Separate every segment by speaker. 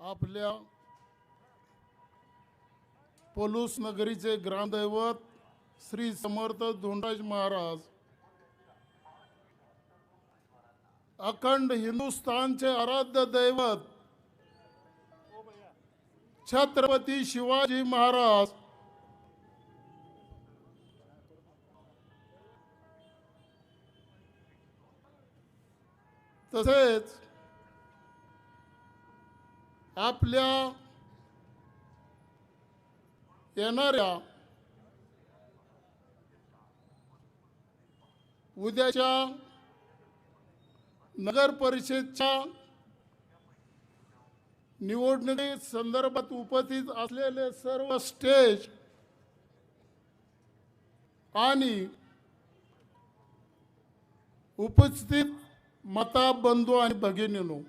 Speaker 1: आपल्या पलूस नगरीचे ग्रामदैवत श्री समर्थ धोंडाज महाराज. अखंड हिंदुस्थानचे आराध्य दैवत छत्रपती शिवाजी महाराज. तसेच आपल्या येणाऱ्या उद्याच्या नगर परिषदच्या निवडणुकी संदर्भात उपस्थित असलेले सर्व स्टेज आणि उपस्थित माता बंधू आणि भगिनीनो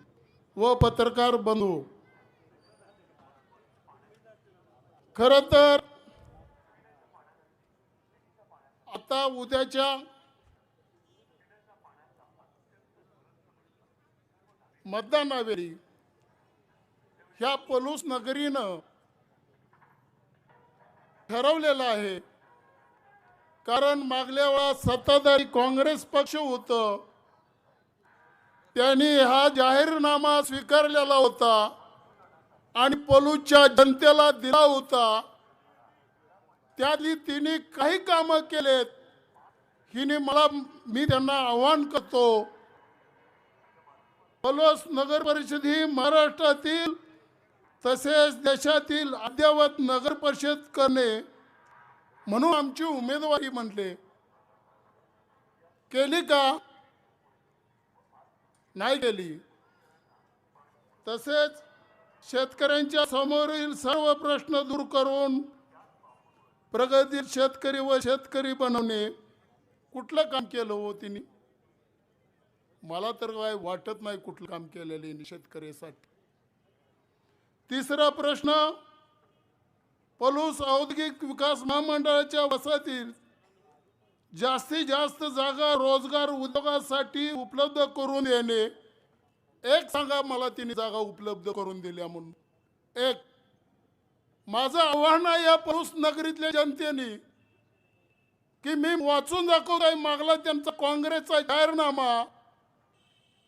Speaker 1: व पत्रकार बंधू खर तर आता उद्याच्या मतदानावेळी ह्या पलूस नगरीनं ठरवलेलं आहे. कारण मागल्या वेळा सत्ताधारी काँग्रेस पक्ष होतं. त्यांनी हा जाहीरनामा स्वीकारलेला होता. आणि पलूच्या जनतेला दिला होता. त्यातली तिने काही कामं केलेत. हिने मला मी त्यांना आव्हान करतो. पलोस नगर परिषद ही महाराष्ट्रातील तसेच देशातील अद्ययावत नगर परिषद करणे म्हणून आमची उमेदवारी म्हटले केली का? नाही केली. तसेच शेतकऱ्यांच्या समोरील सर्व प्रश्न दूर करून प्रगतीत शेतकरी व शेतकरी बनवणे कुठलं काम केलं हो तिने? मला तर काय वाटत नाही कुठलं काम केलेलं शेतकऱ्यासाठी. तिसरा प्रश्न पलूस औद्योगिक विकास महामंडळाच्या वसाहतील जास्तीत जास्त जागा रोजगार उद्योगासाठी उपलब्ध करून देणे एक सांगा मला तिने जागा उपलब्ध करून दिल्या म्हणून. एक माझं आव्हान आहे या पलूस नगरीतल्या जनतेने की मी वाचून दाखवतोय मागला त्यांचा काँग्रेसचा जाहीरनामा.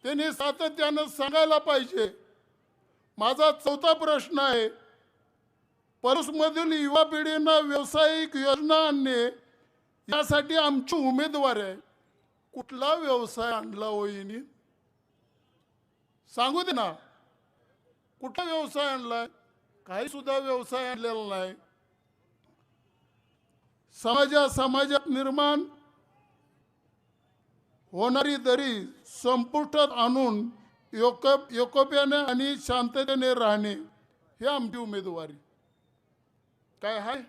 Speaker 1: त्यांनी सातत्यानं सांगायला पाहिजे. माझा चौथा प्रश्न आहे परसमधील युवा पिढींना व्यावसायिक योजना आणणे यासाठी आमची उमेदवार आहे. कुठला व्यवसाय आणला होईनी सांगू दे ना. कुठला व्यवसाय आणलाय? काही सुद्धा व्यवसाय आणलेला नाही. समाजा समाजात निर्माण होणारी दरी संपुष्टात आणून योक एकोप्याने आणि शांततेने राहणे हे आमची उमेदवारी. काय हाय?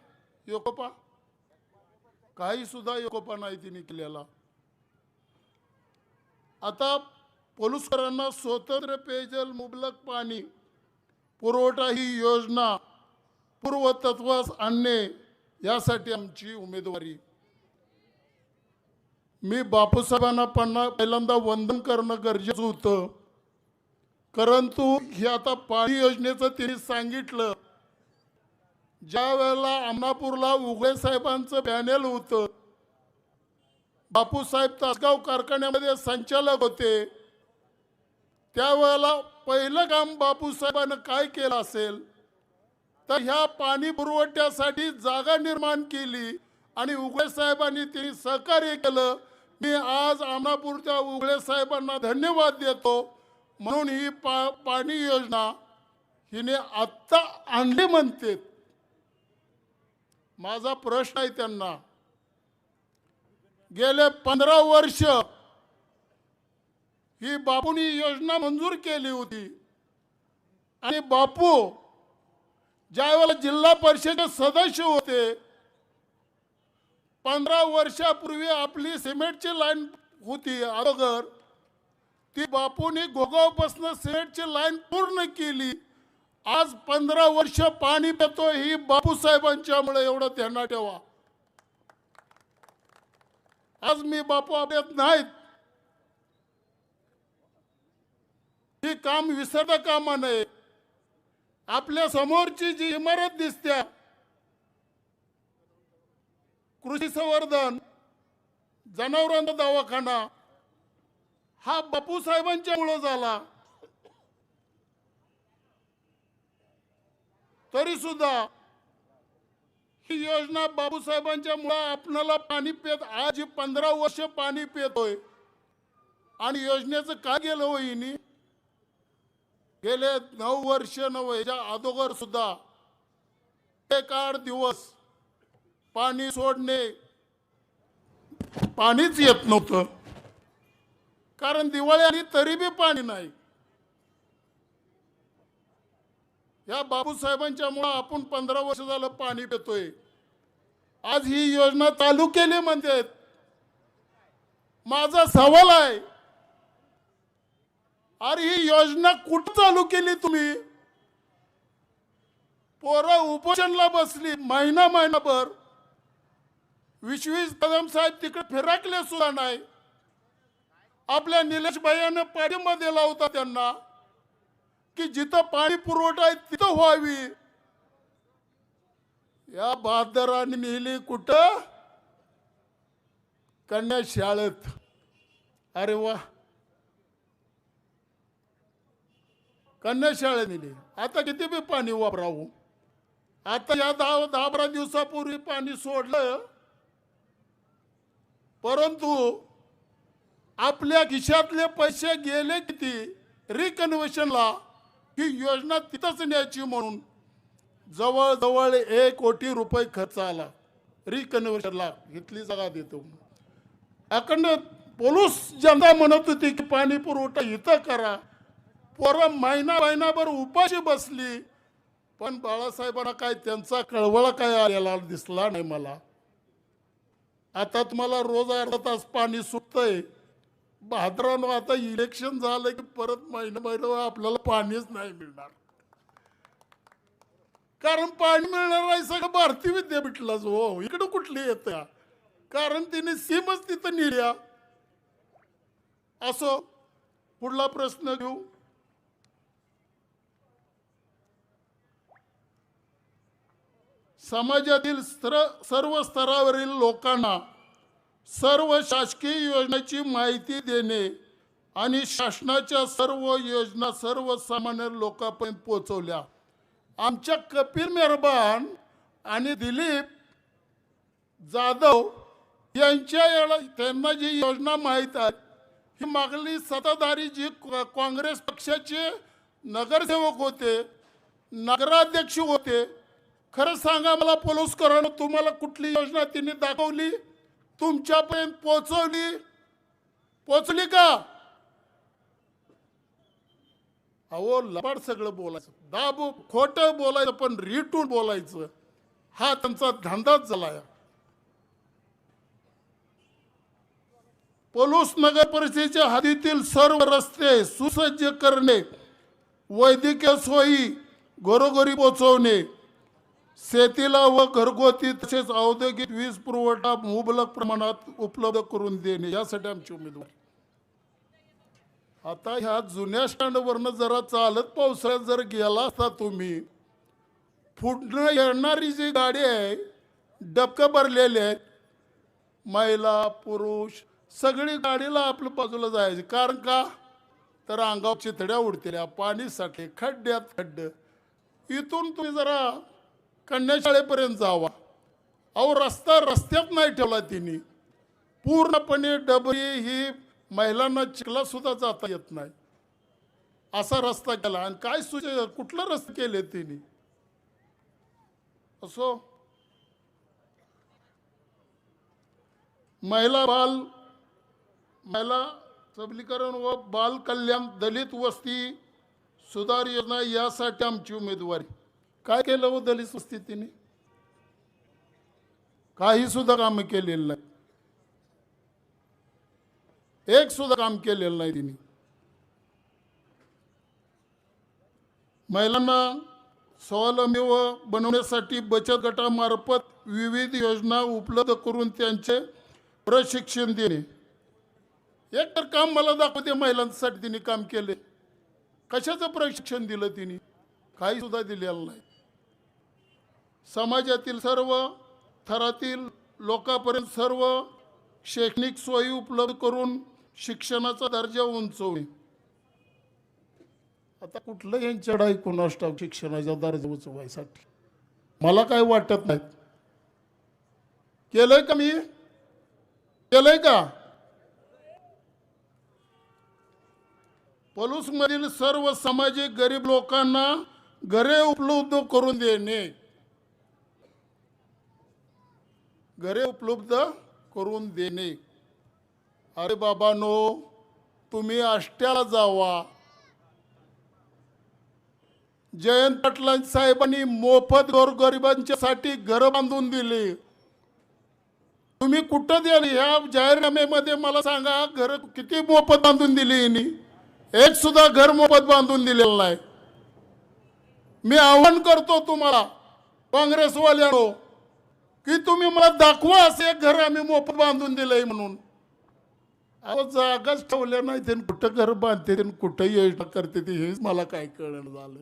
Speaker 1: योकोपा? काही सुद्धा योकोपा नाही तिने केलेला. आता पोलुसरांना स्वतंत्र पेयजल मुबलक पाणी पुरवठा ही योजना पूर्वतत्वास आणणे यासाठी आमची उमेदवारी. मी बापूसाहेबांना पन्ना पहिल्यांदा वंदन करणं गरजेचं होतं. परंतु हे आता पाणी योजनेचं तिने सांगितलं. ज्या वेळेला अमनापूरला उघडे साहेबांचं पॅनेल होतं बापूसाहेब तासगाव कारखान्यामध्ये संचालक होते त्यावेळेला पहिलं काम बापूसाहेबानं काय केलं असेल? तर ह्या पाणी पुरवठ्यासाठी जागा निर्माण केली आणि उगळे साहेबांनी तिने सहकार्य केलं. मी आज आमनापूरच्या उगळे साहेबांना धन्यवाद देतो. म्हणून ही पा पाणी योजना हिने आत्ता आणली म्हणते माझा प्रश्न आहे त्यांना. गेले पंधरा वर्ष ही बापूनी योजना मंजूर केली होती. आणि बापू ज्यावेळेला जिल्हा परिषदेचे सदस्य होते पंधरा वर्षापूर्वी आपली सिमेंटची लाईन होती अगोदर ती बापूने घोगावपासून सिमेंटची लाईन पूर्ण केली. आज पंधरा वर्ष पाणी पितो ही बापूसाहेबांच्यामुळे एवढं त्यांना ठेवा. आज मी बापू आपल्यात नाहीत ही काम विसरता कामा नये. आपल्या समोरची जी इमारत दिसत्या कृषी संवर्धन जनावरांचा दवाखाना हा बापू साहेबांच्या मुळे झाला. तरी सुद्धा ही योजना बाबूसाहेबांच्या मुळे आपणाला पाणी पित आज ही पंधरा वर्ष पाणी पेतोय. आणि योजनेचं काय गेलं होईनी गेले नऊ वर्ष नव याच्या अगोदर सुद्धा एक आठ दिवस पाणी सोडणे पाणीच येत नव्हतं. कारण दिवाळी आली तरी बी पाणी नाही. या बाबूसाहेबांच्या मुळे आपण पंधरा वर्ष झालं पाणी पितोय. आज ही योजना चालू केली म्हणजे माझा सवाल आहे अरे ही योजना कुठं चालू केली तुम्ही? पोरं उपोषणला बसली महिना महिनाभर. विश्वीस कदम साहेब तिकडे फिराकले सुद्धा नाही. आपल्या निलेश भाईयानं पाठिंबा दिला होता त्यांना की जिथं पाणी पुरवठा आहे तिथं व्हावी. या बहादरांनी नेली कुठं? कन्या शाळेत. अरे वा. कन्या शाळेत नेली. आता किती बी पाणी वापरावं. आता या दहा दहा बारा दिवसापूर्वी पाणी सोडलं. परंतु आपल्या खिशातले पैसे गेले किती? रिकन्व्हेशनला ही योजना तिथंच न्यायची म्हणून जवळजवळ एक कोटी रुपये खर्च आला. रिकन्व्हेशनला इथली जागा देतो. अखंड पोलूस जनता म्हणत होती की पाणी पुरवठा इथं करा. पोरं महिना महिनाभर उपाशी बसली. पण बाळासाहेबांना काय त्यांचा कळवळा काय आलेला दिसला नाही मला. आता तुम्हाला रोज अर्धा तास पाणी सुटतंय. भाद्रानो आता इलेक्शन झालं की परत महिना महिना आपल्याला पाणीच नाही मिळणार. कारण पाणी मिळणार नाही सगळं भारतीय विद्यापीठलाच हो. इकडं कुठली येत? कारण तिने सीमच तिथं निर्या असो पुढला प्रश्न घेऊ. समाजातील स्तर सर्व स्तरावरील लोकांना सर्व शासकीय योजनेची माहिती देणे आणि शासनाच्या सर्व योजना सर्वसामान्य लोकांपर्यंत पोहोचवल्या. आमच्या कपिल मेहरबान आणि दिलीप जाधव यांच्या याला त्यांना जी योजना माहीत आहे ही मागली सत्ताधारी जी काँग्रेस पक्षाचे नगरसेवक होते नगराध्यक्ष होते खरं सांगा मला पोलीस करणं तुम्हाला कुठली योजना तिने दाखवली? तुमच्यापर्यंत पोचवली पोचली का? अहो लबाड सगळं बोलायचं. दाब खोटं बोलायचं पण रिटून बोलायचं. हा त्यांचा धंदाच झालाय. पोलूस नगर परिषदेच्या हद्दीतील सर्व रस्ते सुसज्ज करणे वैद्यकीय सोयी घरोघरी पोचवणे शेतीला व घरगुती तसेच औद्योगिक वीज पुरवठा मुबलक प्रमाणात उपलब्ध करून देणे यासाठी आमची उमेदवार. आता ह्या जुन्या स्टँडवरनं जरा चालत पावसाळ्यात जर गेला असता तुम्ही फुटणं येणारी जी गाडी आहे डबकं भरलेले आहेत महिला पुरुष सगळी गाडीला आपल्या बाजूला जायची. कारण का? तर अंगावर चितड्या उडतेल्या पाणी साठे खड्ड्यात खड्ड. इथून तुम्ही जरा कन्याशाळेपर्यंत जावा. अहो रस्ता रस्त्यात नाही ठेवला तिने. पूर्णपणे डबरी ही महिलांना चिखला सुद्धा जाता येत नाही. असा रस्ता केला आणि काय सुच कुठला रस्ते केले तिने? असो. महिला बाल महिला सबलीकरण व बाल कल्याण दलित वस्ती सुधार योजना यासाठी आमची उमेदवारी. काय केलं हो दलित स्थितीने तिने काही सुद्धा काम केलेलं नाही. एक सुद्धा काम केलेलं नाही तिने. महिलांना स्वावलंबी व बनवण्यासाठी बचत गटामार्फत विविध योजना उपलब्ध करून त्यांचे प्रशिक्षण देणे एक तर काम मला दाखवते महिलांसाठी तिने काम केले. कशाचं प्रशिक्षण दिलं तिने? काही सुद्धा दिलेलं नाही. समाजातील सर्व थरातील लोकांपर्यंत सर्व शैक्षणिक सोयी उपलब्ध करून शिक्षणाचा दर्जा उंचवणे. आता कुठलं यांच्याकडे ऐकून असतं शिक्षणाचा दर्जा उंचवायसाठी? मला काय वाटत नाही. केलंय का मी? केलंय का? पलूसमधील सर्व सामाजिक गरीब लोकांना घरे उपलब्ध करून देणे. घरे उपलब्ध करून देणे. अरे बाबानो तुम्ही आष्ट्याला जावा. जयंत पाटलां साहेबांनी मोफत गोरगरिबांच्यासाठी घरं बांधून दिली. तुम्ही कुठं द्याल? ह्या जाहीरनाम्यामध्ये मला सांगा घर किती मोफत बांधून दिली यांनी एक सुद्धा घर मोफत बांधून दिलेलं नाही. मी आव्हान करतो तुम्हाला काँग्रेसवाल्यानो की तुम्ही मला दाखवा असे एक घर आम्ही मोफत बांधून दिलंय म्हणून. अहो जागाच ठेवल्या नाही ते कुठं घर बांधते ते कुठं योजना करते ते हेच मला काय कळण झालं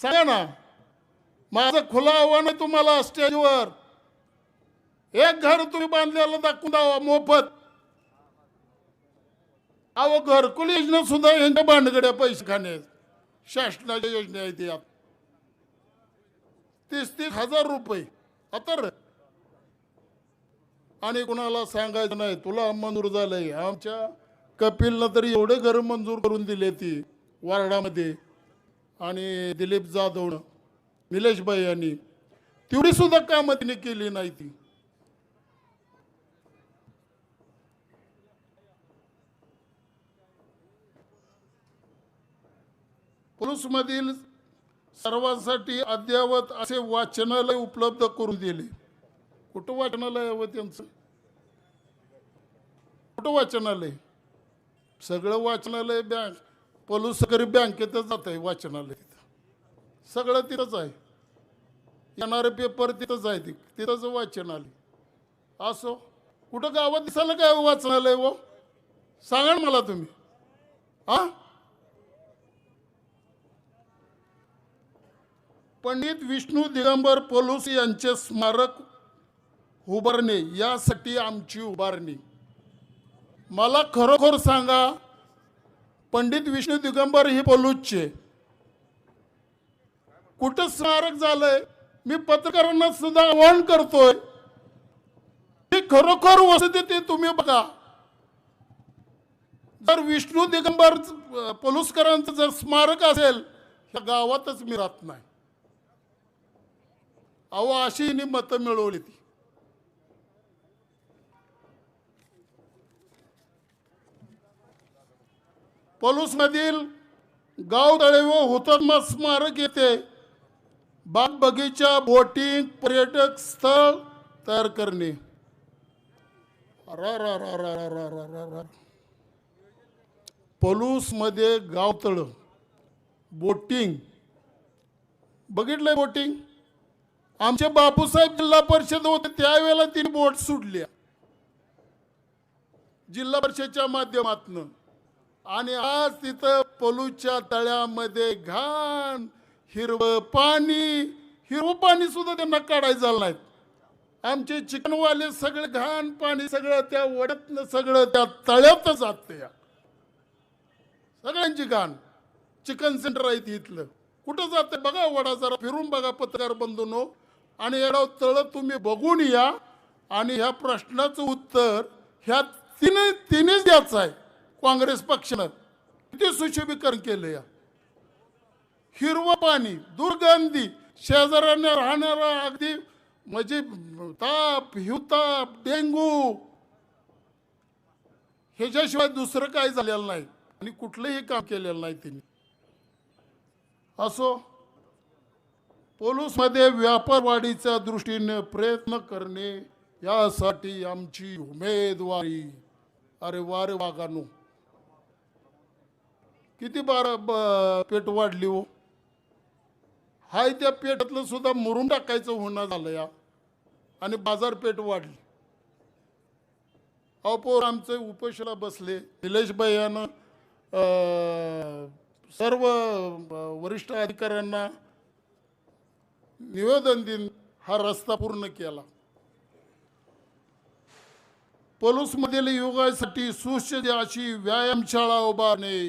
Speaker 1: सांगा ना माझं खुलं आव्हान आहे तुम्हाला स्टेजवर. एक घर तुम्ही बांधलेलं दाखवून द्यावा मोफत. अहो घरकुल योजना सुद्धा यांच्या भांडगड्या पैसे खाणे शासनाच्या योजना आहेत या. तीस तीस हजार रुपये. अतर आणि कुणाला सांगायचं नाही तुला मंजूर झालंय. आमच्या कपिलनं तरी एवढे घर मंजूर करून दिले ती वार्डामध्ये. आणि दिलीप जाधव निलेशबाई यांनी. तेवढी सुद्धा कामं तिने केली नाही ती. पुरुषमधील सर्वांसाठी अद्ययावत असे वाचनालय उपलब्ध करून दिले. कुठं वाचनालय हवं त्यांचं? कुठं वाचनालय? सगळं वाचनालय बँक पलुसकरी बँकेतच जात आहे वाचनालय तिथं. सगळं तिथंच आहे. येणारे पेपर तिथंच आहे ती. तिथंच वाचनालय. असो. कुठं गावात दिसायला काय हो वाचनालय व सांगा ना मला तुम्ही. हा पंडित विष्णू दिगंबर पलूस यांचे स्मारक उभारणे यासाठी आमची उभारणी. मला खरोखर सांगा पंडित विष्णू दिगंबर हे पलूसचे. कुठं स्मारक झालंय? मी पत्रकारांना सुद्धा आवाहन करतोय ही खरोखर वसती तुम्ही बघा. जर विष्णू दिगंबर अं, पलुसकरांचं जर स्मारक असेल या गावातच मी राहत नाही. अहो अशीने मतं मिळवली ती. पलूसमधील गावदळे व हुतात्मा स्मारक येथे बाग बगीचा बोटिंग पर्यटक स्थळ तयार करणे. पलूसमध्ये गावतळ बोटिंग बघितलंय बोटिंग आमचे बापूसाहेब जिल्हा परिषद होते त्यावेळेला तिने बोट सुटल्या जिल्हा परिषदच्या माध्यमातून. आणि आज तिथं पलूच्या तळ्यामध्ये घाण हिरवं पाणी हिरवं पाणी सुद्धा त्यांना काढायचं झालं नाही आमचे चिकनवाले सगळे घाण पाणी सगळं त्या वड्यातनं सगळं त्या तळ्यातच या सगळ्यांची घाण. चिकन सेंटर आहे इथलं. कुठं जाते बघा वडा जरा फिरून बघा पत्रकार बंधूनो. आणि येडाव तळ तुम्ही बघून या. आणि ह्या प्रश्नाचं उत्तर ह्या तिने तिनेच द्यायचं आहे. काँग्रेस पक्षानं. किती सुशोभीकरण केलं या? हिरवं पाणी दुर्गंधी शेजाऱ्यांना राहणारा अगदी म्हणजे ताप हिवताप डेंगू. ह्याच्याशिवाय दुसरं काय झालेलं नाही. आणि कुठलंही काम केलेलं नाही तिने. असो. पोलूसमध्ये व्यापार वाढीच्या दृष्टीने प्रयत्न करणे यासाठी आमची उमेदवारी. अरे वारे वागानो किती बारा ब- पेट वाढली हो. हाय त्या पेटातलं सुद्धा मरून टाकायचं होणं झालं या. आणि बाजारपेठ वाढली. अपोर पोर आमचे उपोषणाला बसले. निलेश यानं सर्व वरिष्ठ अधिकाऱ्यांना निवेदन दिन हा रस्ता पूर्ण केला. पलूसमधील युगासाठी सुसज्ज अशी व्यायामशाळा उभारणे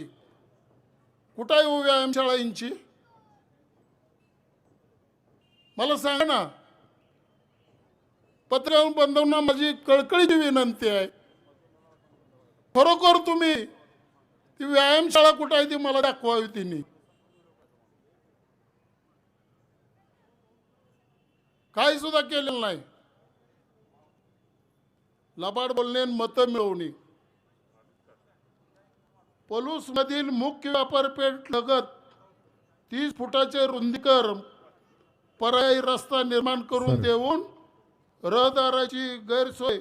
Speaker 1: कुठं आहे हो व्यायामशाळा यांची? मला सांगा ना. पत्र बंधवना माझी कळकळीची विनंती आहे. खरोखर तुम्ही ती व्यायामशाळा कुठं आहे ती मला दाखवावी तिने. काही सुद्धा केलेलं नाही. लबाड बोलणे मतं मिळवणे. पलूस मधील मुख्य व्यापारपेठ लगत तीस फुटाचे रुंदीकर पर्यायी रस्ता निर्माण करून देऊन रहदाराची गैरसोय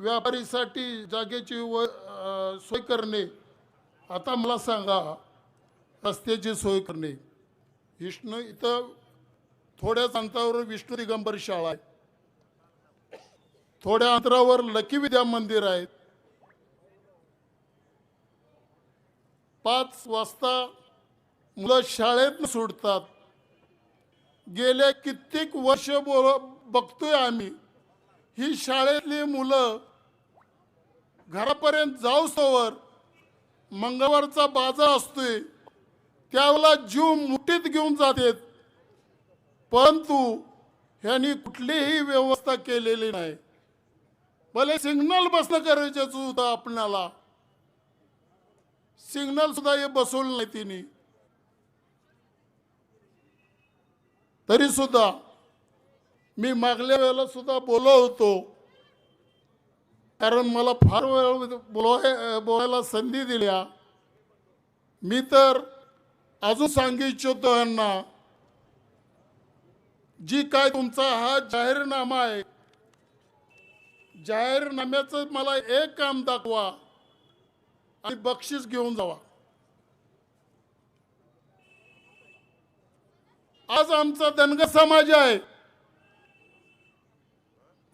Speaker 1: व्यापारीसाठी जागेची व सोय करणे. आता मला सांगा रस्त्याची सोय करणे. विष्णू इथं थोड्याच अंतरावर विष्णू दिगंबर शाळा आहे थोड्या अंतरावर लकी विद्या मंदिर आहे पाच वाजता मुलं शाळेत सुटतात गेल्या कित्येक वर्ष बोल बघतोय आम्ही. ही शाळेतली मुलं घरापर्यंत जाऊस्तोवर मंगळवारचा बाजार असतोय. त्यावेळेला जीव मुठीत घेऊन जातात. परंतु ह्यांनी कुठलीही व्यवस्था केलेली नाही. भले सिग्नल बसणं करायचं होतं आपणाला. सिग्नल सुद्धा हे बसवलं नाही तिने. तरी सुद्धा मी मागल्या वेळेला सुद्धा बोललो होतो कारण मला फार वेळ बोलाय बोलायला संधी दिल्या. मी तर अजून सांगू इच्छितो यांना जी काय तुमचा हा जाहीरनामा आहे जाहीरनाम्याचं मला एक काम दाखवा आणि बक्षीस घेऊन जावा. आज आमचा धनगर समाज आहे.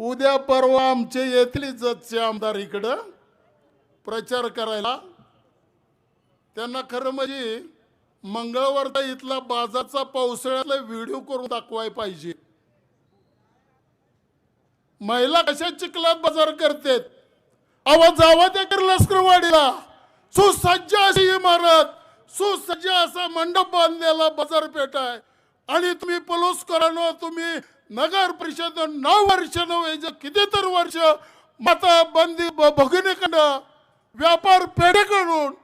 Speaker 1: उद्या परवा आमचे येथली जतचे आमदार इकडं प्रचार करायला त्यांना खरं म्हणजे मंगळवारचा इथला बाजारचा पावसाळ्यातला व्हिडिओ करून दाखवाय पाहिजे. महिला कशा चिखलात बाजार करतेत? अवा जावा त्या लष्करवाडीला सुसज्ज अशी इमारत सुसज्ज असा मंडप बांधलेला बाजारपेठ आहे. आणि तुम्ही पलुसकरांनो तुम्ही नगर परिषद नऊ वर्ष नव्हे कितीतर वर्ष माता बंदी भगिनीकडं व्यापार पेढेकडून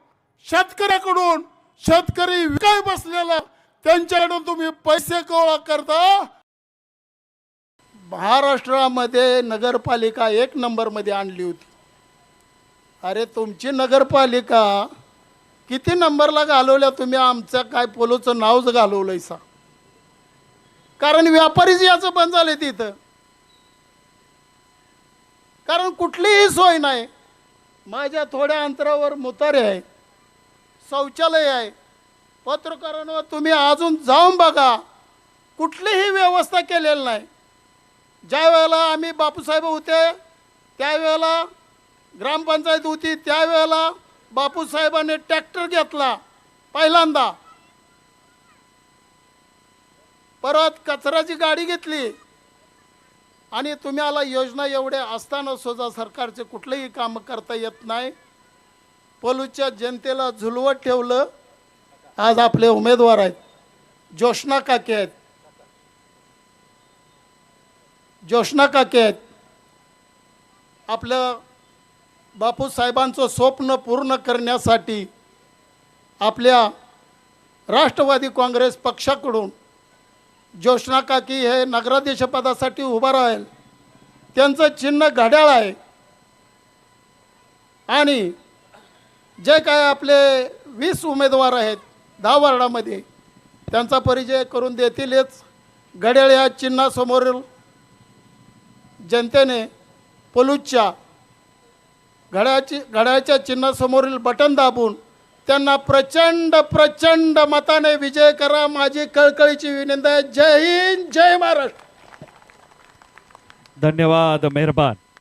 Speaker 1: शेतकऱ्याकडून शेतकरी विकाय बसलेला त्यांच्याकडून तुम्ही पैसे गोळा करता. महाराष्ट्रामध्ये नगरपालिका एक नंबरमध्ये आणली होती. अरे तुमची नगरपालिका किती नंबरला घालवल्या तुम्ही? आमच्या काय पोलोचं नावच घालवलंय सा. कारण व्यापारीच याचं बंद झाले तिथं. कारण कुठलीही सोय नाही. माझ्या थोड्या अंतरावर मुतारे आहे. शौचालय आहे. पत्रकारांनो तुम्ही अजून जाऊन बघा. कुठलीही व्यवस्था केलेली नाही. ज्या वेळेला आम्ही बापूसाहेब होते त्यावेळेला ग्रामपंचायत होती त्यावेळेला बापूसाहेबांनी ट्रॅक्टर घेतला पहिल्यांदा. परत कचऱ्याची गाडी घेतली. आणि तुम्हाला योजना एवढ्या असताना सुद्धा सरकारचे कुठलेही काम करता येत नाही. पलूच्या जनतेला झुलवत ठेवलं आज आपले उमेदवार आहेत. जोशना काके आहेत. जोशना काके आहेत. आपलं बापूसाहेबांचं स्वप्न पूर्ण करण्यासाठी आपल्या राष्ट्रवादी काँग्रेस पक्षाकडून जोशना काकी हे नगराध्यक्षपदासाठी उभं राहील. त्यांचं चिन्ह घड्याळ आहे. आणि जे काय आपले वीस उमेदवार आहेत दहा वार्डामध्ये त्यांचा परिचय करून देतीलच. घड्याळ या चिन्हासमोरील जनतेने पलूजच्या घड्याची घड्याळच्या चिन्हासमोरील बटन दाबून त्यांना प्रचंड प्रचंड मताने विजय करा. माझी कळकळीची विनंती आहे. जय हिंद जय महाराष्ट्र.
Speaker 2: धन्यवाद मेहरबान.